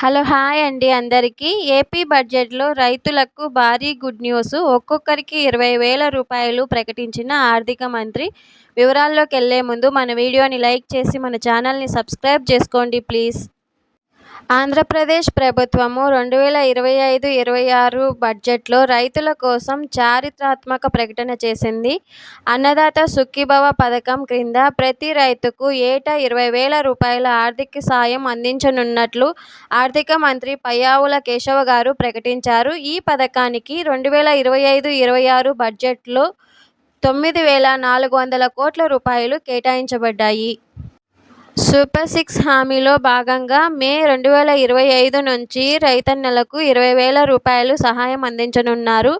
Hello hi అండి అందరికీ. AP బడ్జెట్లో రైతులకు భారీ గుడ్ న్యూస్. ఒక్కొక్కరికి ఇరవై వేల రూపాయలు ప్రకటించిన ఆర్థిక మంత్రి. వివరాల్లోకి వెళ్ళే ముందు మన వీడియోని లైక్ చేసి మన ఛానల్ని సబ్స్క్రైబ్ చేసుకోండి ప్లీజ్. ఆంధ్రప్రదేశ్ ప్రభుత్వము రెండు వేల ఇరవై ఐదు ఇరవై ఆరు బడ్జెట్లో రైతుల కోసం చారిత్రాత్మక ప్రకటన చేసింది. అన్నదాత సుఖీభవ పథకం క్రింద ప్రతి రైతుకు ఏటా ఇరవై వేల రూపాయల ఆర్థిక సాయం అందించనున్నట్లు ఆర్థిక మంత్రి పయ్యావుల కేశవ గారు ప్రకటించారు. ఈ పథకానికి రెండు వేల ఇరవై ఐదు ఇరవై ఆరు బడ్జెట్లో తొమ్మిది వేల నాలుగు వందల కోట్ల రూపాయలు కేటాయించబడ్డాయి. సూపర్ సిక్స్ హామీలో భాగంగా మే రెండు వేల ఇరవై ఐదు నుంచి రైతన్నలకు ఇరవై వేల రూపాయలు సహాయం అందించనున్నారు.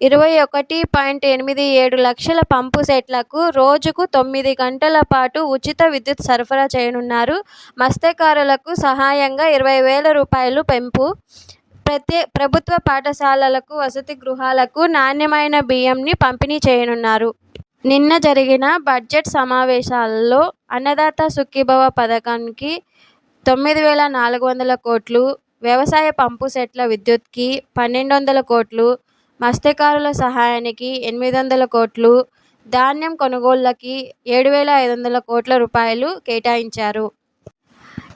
ఇరవై ఒకటి పాయింట్ ఎనిమిది ఏడు లక్షల పంపు సెట్లకు రోజుకు తొమ్మిది గంటల పాటు ఉచిత విద్యుత్ సరఫరా చేయనున్నారు. మత్స్యకారులకు సహాయంగా ఇరవై వేల రూపాయలు పెంపు. ప్రత్యే ప్రభుత్వ పాఠశాలలకు వసతి గృహాలకు నాణ్యమైన బియ్యంని పంపిణీ చేయనున్నారు. నిన్న జరిగిన బడ్జెట్ సమావేశాల్లో అన్నదాత సుఖీభవ పథకానికి తొమ్మిది వేల నాలుగు వందల కోట్లు వ్యవసాయ పంపు సెట్ల విద్యుత్కి పన్నెండు వందల కోట్లు మత్స్యకారుల సహాయానికి ఎనిమిది వందల కోట్లు ధాన్యం కొనుగోళ్ళకి ఏడు వేల ఐదు వందల కోట్ల రూపాయలు కేటాయించారు.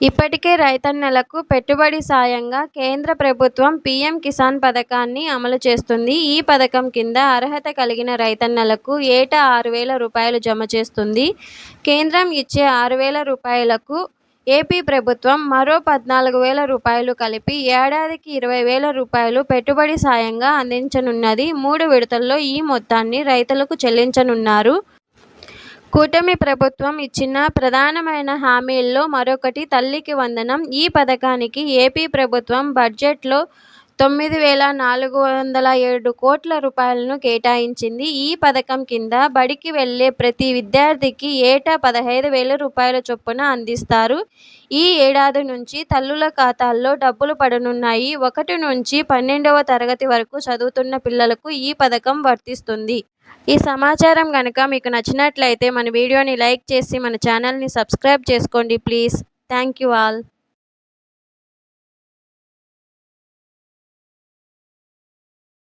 ఇప్పటికే రైతన్నలకు పెట్టుబడి సాయంగా కేంద్ర ప్రభుత్వం పీఎం కిసాన్ పథకాన్ని అమలు చేస్తుంది. ఈ పథకం కింద అర్హత కలిగిన రైతన్నలకు ఏటా ఆరు వేల రూపాయలు జమ చేస్తుంది. కేంద్రం ఇచ్చే ఆరు వేల రూపాయలకు ఏపీ ప్రభుత్వం మరో పద్నాలుగు వేల రూపాయలు కలిపి ఏడాదికి ఇరవై వేల రూపాయలు పెట్టుబడి సాయంగా అందించనున్నది. మూడు విడతల్లో ఈ మొత్తాన్ని రైతులకు చెల్లించనున్నారు. కూటమి ప్రభుత్వం ఇచ్చిన ప్రధానమైన హామీల్లో మరొకటి తల్లికి వందనం. ఈ పథకానికి ఏపీ ప్రభుత్వం బడ్జెట్లో తొమ్మిది వేల నాలుగు వందల ఏడు కోట్ల రూపాయలను కేటాయించింది. ఈ పథకం కింద బడికి వెళ్ళే ప్రతి విద్యార్థికి ఏటా పదహైదు వేల రూపాయల చొప్పున అందిస్తారు. ఈ ఏడాది నుంచి తల్లుల ఖాతాల్లో డబ్బులు పడనున్నాయి. ఒకటి నుంచి పన్నెండవ తరగతి వరకు చదువుతున్న పిల్లలకు ఈ పథకం వర్తిస్తుంది. ఈ సమాచారం కనుక మీకు నచ్చినట్లయితే మన వీడియోని లైక్ చేసి మన ఛానల్ని సబ్స్క్రైబ్ చేసుకోండి ప్లీజ్. Thank you all.